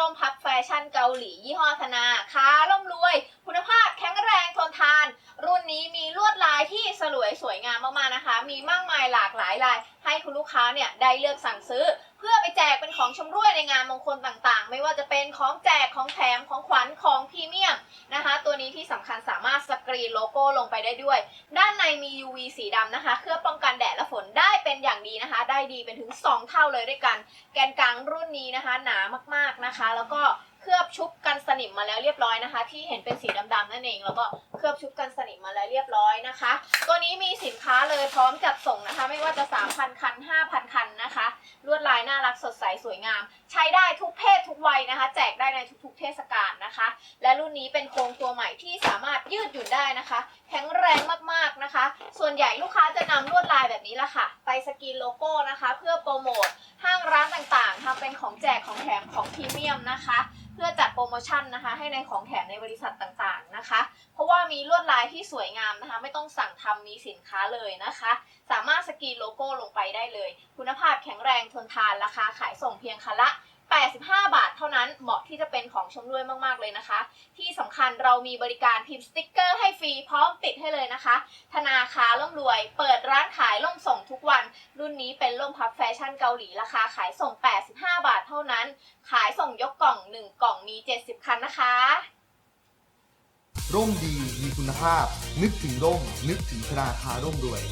ร่มพับแฟชั่นเกาหลียี่ห้อธนาค้าร่มรวย คุณภาพแข็งแรงทนทาน รุ่นนี้มีลวดลายที่สลวยสวยงามมากๆนะคะ มีมากมายหลากหลายลาย ให้คุณลูกค้าเนี่ยได้เลือกสั่งซื้อ เพื่อไปแจกเป็นของชำร่วยในงานมงคลต่างๆ ไม่ว่าจะเป็นของแจกของแถมของขวัญของพรีเมียมนะคะ ตัวนี้ที่สำคัญสามารถสกรีนโลโก้ลงไปได้ด้วย ด้านในมี UV สีดำนะคะเคลือบป้องกันแดด ดีนะคะได้ดีเป็นถึง 2 เท่าเลยด้วยกัน แกนกลางรุ่นนี้นะคะ หนามากๆนะคะ แล้วก็เคลือบชุบกันสนิมมาแล้วเรียบร้อยนะคะ ที่เห็นเป็นสีดำๆนั่นเอง แล้วก็เคลือบชุบกันสนิมมาแล้วเรียบร้อยนะคะ ตัวนี้มีสินค้าเลยพร้อมจัดส่งนะคะ ไม่ว่าจะ 3,000 คัน 5,000 คันนะคะ ลวดลายน่ารักสดใสสวยงาม ใช้ได้ทุกเพศทุกวัยนะคะ แจกได้ในทุก ๆ เทศกาลนะคะ และรุ่นนี้เป็นโครงตัวใหม่ที่สามารถยืดหยุ่นได้นะคะ แข็งแรงมากๆนะคะ ส่วนใหญ่ลูกค้าจะนำลวดลายแบบนี้ละค่ะ ไปสกรีนโลโก้นะคะ เพื่อโปรโมทห้างร้านต่างๆทำเป็นของแจกของแถมของพรีเมียมนะคะ เพื่อจัดโปรโมชั่นนะคะ ให้ในของแถมในบริษัทต่างๆนะคะ เพราะว่ามีลวดลายที่สวยงามนะคะ ไม่ต้องสั่งทำมีสินค้าเลยนะคะ สามารถสกรีนโลโก้ลงไปได้เลย คุณภาพแข็งแรงทนทานราคาขายส่งเพียงคันละ85 บาทเท่านั้นเหมาะที่จะเป็นของชำร่วยมากๆเลยนะคะ ที่สำคัญเรามีบริการพิมพ์สติ๊กเกอร์ให้ฟรีพร้อมติดให้เลยนะคะ ธนาคารร่มรวย เปิดร้านขายร่ม รุ่นนี้เป็นร่มพับแฟชั่นเกาหลีราคาขายส่ง 85 บาทเท่านั้น ขายส่งยกกล่อง 1 กล่องมี 70 คันนะคะ ร่มดีมีคุณภาพ นึกถึงร่ม นึกถึงธนาคารร่มรวย